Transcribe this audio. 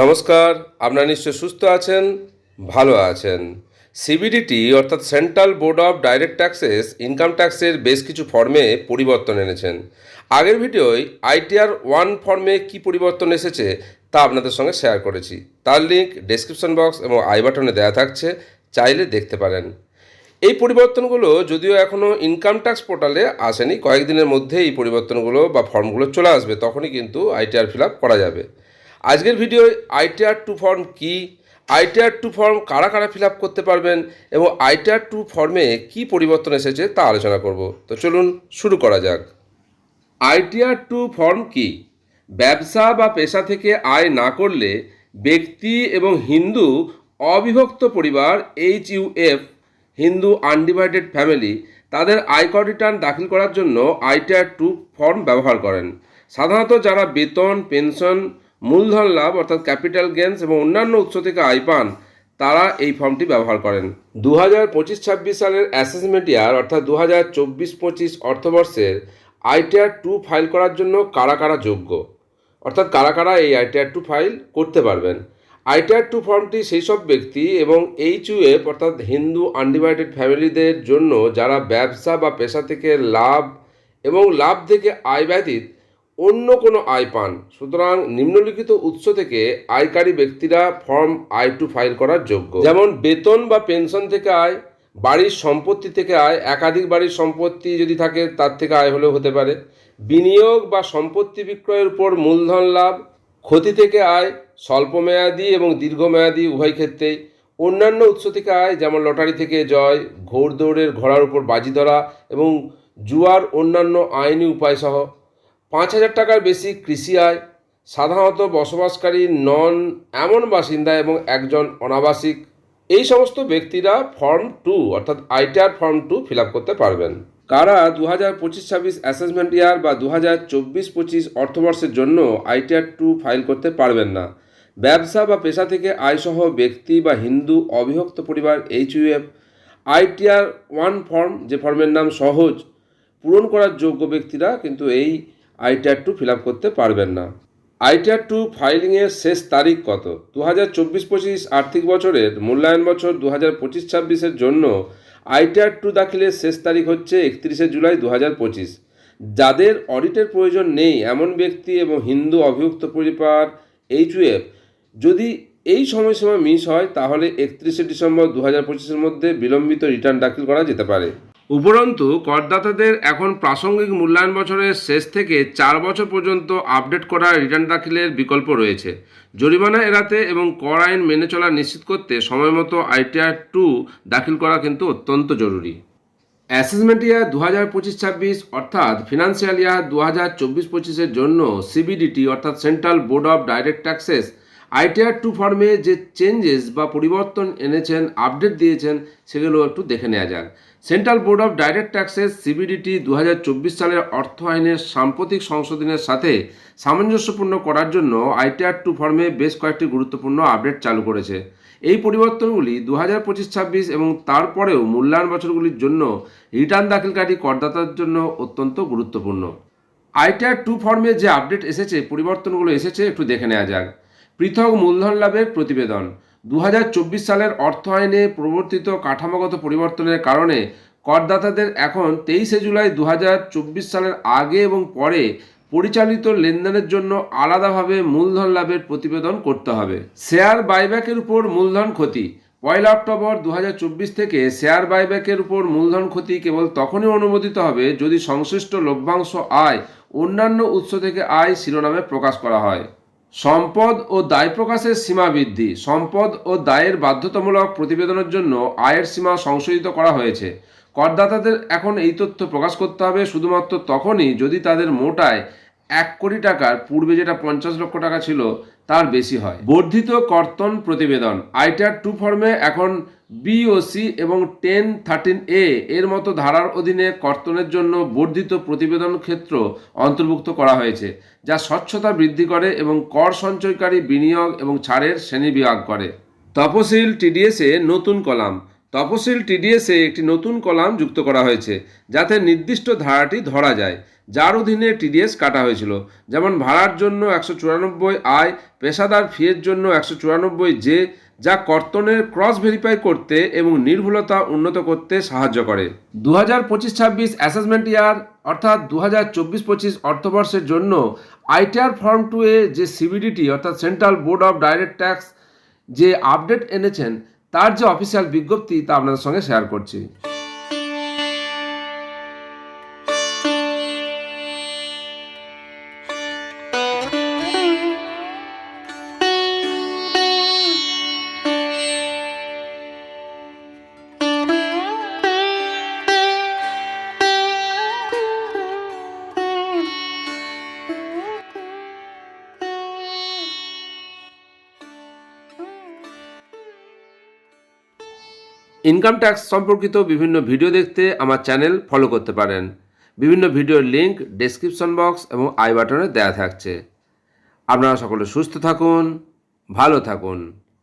নমস্কার, আপনারা নিশ্চয় সুস্থ আছেন, ভালো আছেন। সিবিডিটি অর্থাৎ central board of direct taxes income ট্যাক্সের বেশ কিছু ফর্মে পরিবর্তন এনেছেন। আগের ভিডিওয় আইটিআর ওয়ান ফর্মে কি পরিবর্তন এসেছে, তা আপনাদের সঙ্গে শেয়ার করেছি। তার লিঙ্ক ডেসক্রিপশন বক্স এবং আই বাটনে দেওয়া থাকছে, চাইলে দেখতে পারেন। এই পরিবর্তনগুলো যদিও এখনও ইনকাম ট্যাক্স পোর্টালে আসেনি, কয়েকদিনের মধ্যে এই পরিবর্তনগুলো বা ফর্মগুলো চলে আসবে, তখনই কিন্তু আইটিআর ফিল আপ করা যাবে। আজকের ভিডিওয় আইটিআর টু ফর্ম কি? আইটিআর টু ফর্ম কারা কারা ফিল আপ করতে পারবেন? এবং আইটিআর টু ফর্মে কি পরিবর্তন এসেছে তা আলোচনা করব। তো চলুন শুরু করা যাক। আইটিআর টু ফর্ম কি? ব্যবসা বা পেশা থেকে আয় না করলে ব্যক্তি এবং হিন্দু অবিভক্ত পরিবার, H UF Hindu undivided family, তাদের আয়কর রিটার্ন দাখিল করার জন্য আইটিআর টু ফর্ম ব্যবহার করেন। সাধারণত যারা বেতন, পেনশন মূলধন লাভ, অর্থাৎ ক্যাপিটাল গেন্স এবং অন্যান্য উৎস থেকে আয় পান, তারা এই ফর্মটি ব্যবহার করেন। দু হাজার পঁচিশ ছাব্বিশ সালের অ্যাসেসমেন্ট ইয়ার অর্থাৎ দু হাজার চব্বিশ পঁচিশ অর্থবর্ষের আইটিআর টু ফাইল করার জন্য কারা কারা যোগ্য? অর্থাৎ কারা কারা এই আইটিআর টু ফাইল করতে পারবেন? আইটিআর টু ফর্মটি সেই সব ব্যক্তি এবং এইচ ইউএফ অর্থাৎ হিন্দু আনডিভাইডেড ফ্যামিলিদের জন্য যারা ব্যবসা বা পেশা থেকে লাভ এবং লাভ থেকে আয় ব্যতীত অন্য কোনো আয় পান। সুতরাং নিম্নলিখিত উৎস থেকে আয়কারী ব্যক্তিরা ফর্ম আই টু ফাইল করার যোগ্য। যেমন বেতন বা পেনশন থেকে আয়, বাড়ির সম্পত্তি থেকে আয়, একাধিক বাড়ির সম্পত্তি যদি থাকে তার থেকে আয় হলেও হতে পারে। বিনিয়োগ বা সম্পত্তি বিক্রয়ের উপর মূলধন লাভ, ক্ষতি থেকে আয়, স্বল্পমেয়াদী এবং দীর্ঘমেয়াদী উভয় ক্ষেত্রেই। অন্যান্য উৎস থেকে আয় যেমন লটারি থেকে জয়, ঘোড়দৌড়ের ঘোড়ার উপর বাজি ধরা এবং জুয়ার অন্যান্য আইনি উপায়সহ। পাঁচ হাজার টাকার বেশি কৃষি আয়, সাধারণত বসবাসকারী নন এমন বাসিন্দা এবং একজন অনাবাসিক। এই সমস্ত ব্যক্তিরা ফর্ম টু, অর্থাৎ ITR form two fill up করতে পারবেন। কারা দু হাজার পঁচিশ ছাব্বিশ অ্যাসেসমেন্ট ইয়ার বা দু হাজার চব্বিশ পঁচিশ অর্থবর্ষের জন্য আইটিআর টু ফাইল করতে পারবেন না। ব্যবসা বা পেশা থেকে আয়সহ ব্যক্তি বা হিন্দু, অবিভক্ত পরিবার, H UF ITR one form, যে ফর্মের নাম সহজ, পূরণ করার যোগ্য ব্যক্তিরা কিন্তু এই আইটিআর টু ফিল আপ করতে পারবেন না। আইটিআর টু ফাইলিংয়ের শেষ তারিখ কত? দু হাজার চব্বিশ পঁচিশ আর্থিক বছরের মূল্যায়ন বছর দু হাজার পঁচিশ ছাব্বিশের জন্য আইটিআর টু দাখিলের শেষ তারিখ হচ্ছে একত্রিশে জুলাই দু হাজার পঁচিশ। যাদের অডিটের প্রয়োজন নেই, এমন ব্যক্তি এবং হিন্দু অভিযুক্ত পরিবার এইচউএফ যদি এই সময়সীমা মিস হয়, তাহলে একত্রিশে ডিসেম্বর দু হাজার পঁচিশের মধ্যে বিলম্বিত রিটার্ন দাখিল করা যেতে পারে। উপরন্তু, করদাতাদের এখন প্রাসঙ্গিক মূল্যায়ন বছরের শেষ থেকে চার বছর পর্যন্ত আপডেট করা রিটার্ন দাখিলের বিকল্প রয়েছে। জরিমানা এড়াতে এবং কর আইন মেনে চলা নিশ্চিত করতে সময়মতো আইটিআর টু দাখিল করা কিন্তু অত্যন্ত জরুরি। অ্যাসেসমেন্ট ইয়ার দু হাজার পঁচিশ ছাব্বিশ, অর্থাৎ ফিনান্সিয়াল ইয়ার দু হাজার চব্বিশ পঁচিশের জন্য সিবিডিটি, অর্থাৎ central board of direct taxes ITR two ফর্মে যে চেঞ্জেস বা পরিবর্তন এনেছেন আপডেট দিয়েছেন, সেগুলো একটু দেখে নেওয়া যাক। Central board of direct taxes CBDT দু হাজার চব্বিশ সালের অর্থ আইনের সাম্প্রতিক সংশোধনের সাথে সামঞ্জস্যপূর্ণ করার জন্য আইটিআর টু ফর্মে বেশ কয়েকটি গুরুত্বপূর্ণ আপডেট চালু করেছে। এই পরিবর্তনগুলি দু হাজার পঁচিশ ছাব্বিশ এবং তারপরেও মূল্যায়ন বছরগুলির জন্য রিটার্ন দাখিলকারী করদাতার জন্য অত্যন্ত গুরুত্বপূর্ণ। আইটিআর টু ফর্মে যে আপডেট এসেছে, পরিবর্তনগুলো এসেছে, একটু দেখে নেওয়া যাক। পৃথক মূলধন লাভের প্রতিবেদন। দু হাজার চব্বিশ সালের অর্থ আইনে প্রবর্তিত কাঠামোগত পরিবর্তনের কারণে করদাতাদের এখন তেইশে জুলাই দু হাজার চব্বিশ সালের আগে এবং পরে পরিচালিত লেনদেনের জন্য আলাদাভাবে মূলধন লাভের প্রতিবেদন করতে হবে। শেয়ার বাইব্যাকের উপর মূলধন ক্ষতি। পয়লা অক্টোবর দু হাজার চব্বিশ থেকে শেয়ার বাইব্যাকের উপর মূলধন ক্ষতি কেবল তখনই অনুমোদিত হবে যদি সংশ্লিষ্ট লভ্যাংশ আয় অন্যান্য উৎস থেকে আয় শিরোনামে প্রকাশ করা হয়। সম্পদ ও দায় প্রকাশের সীমা বৃদ্ধি। সম্পদ ও দায়ের বাধ্যতামূলক প্রতিবেদনের জন্য আয়ের সীমা সংশোধিত করা হয়েছে। করদাতাদের এখন এই তথ্য প্রকাশ করতে হবে। শুধুমাত্র তখনই যদি তাদের মোটায় এক কোটি টাকার পূর্বে যেটা পঞ্চাশ লক্ষ টাকা ছিল তার বেশি হয়। বর্ধিত কর্তন প্রতিবেদন, আইটার টু ফর্মে এখন বিওসি এবং টেন থার্টিন এ এর মতো ধারার অধীনে কর্তনের জন্য বর্ধিত প্রতিবেদন ক্ষেত্র অন্তর্ভুক্ত করা হয়েছে, যা স্বচ্ছতা বৃদ্ধি করে এবং কর সঞ্চয়কারী বিনিয়োগ এবং ছাড়ের শ্রেণীবিভাগ করে। তপশিল টিডিএসে নতুন কলাম তপশিল টিডিএসে একটি নতুন কলাম যুক্ত করা হয়েছে, যাতে নির্দিষ্ট ধারাটি ধরা যায়, যার অধীনে টিডিএস কাটা হয়েছিল। যেমন ভাড়ার জন্য একশো চুরানব্বই আয়, পেশাদার ফিয়ের জন্য একশো চুরানব্বই জে, যা কর্তনের ক্রস ভেরিফাই করতে এবং নির্ভুলতা উন্নত করতে সাহায্য করে। দু হাজার পঁচিশ ছাব্বিশ অ্যাসেসমেন্ট ইয়ার, অর্থাৎ দু হাজার চব্বিশ পঁচিশ অর্থবর্ষের জন্য আইটিআর ফর্ম টু এ যে সিবিডিটি, অর্থাৎ central board of direct tax, যে আপডেট এনেছেন তার যে অফিসিয়াল বিজ্ঞপ্তি তা আপনাদের সঙ্গে শেয়ার করছি। ইনকাম ট্যাক্স সম্পর্কিত বিভিন্ন ভিডিও দেখতে আমার চ্যানেল ফলো করতে পারেন। বিভিন্ন ভিডিওর লিঙ্ক ডেসক্রিপশন বক্স এবং আই বাটনে দেওয়া থাকছে। আপনারা সকলে সুস্থ থাকুন, ভালো থাকুন।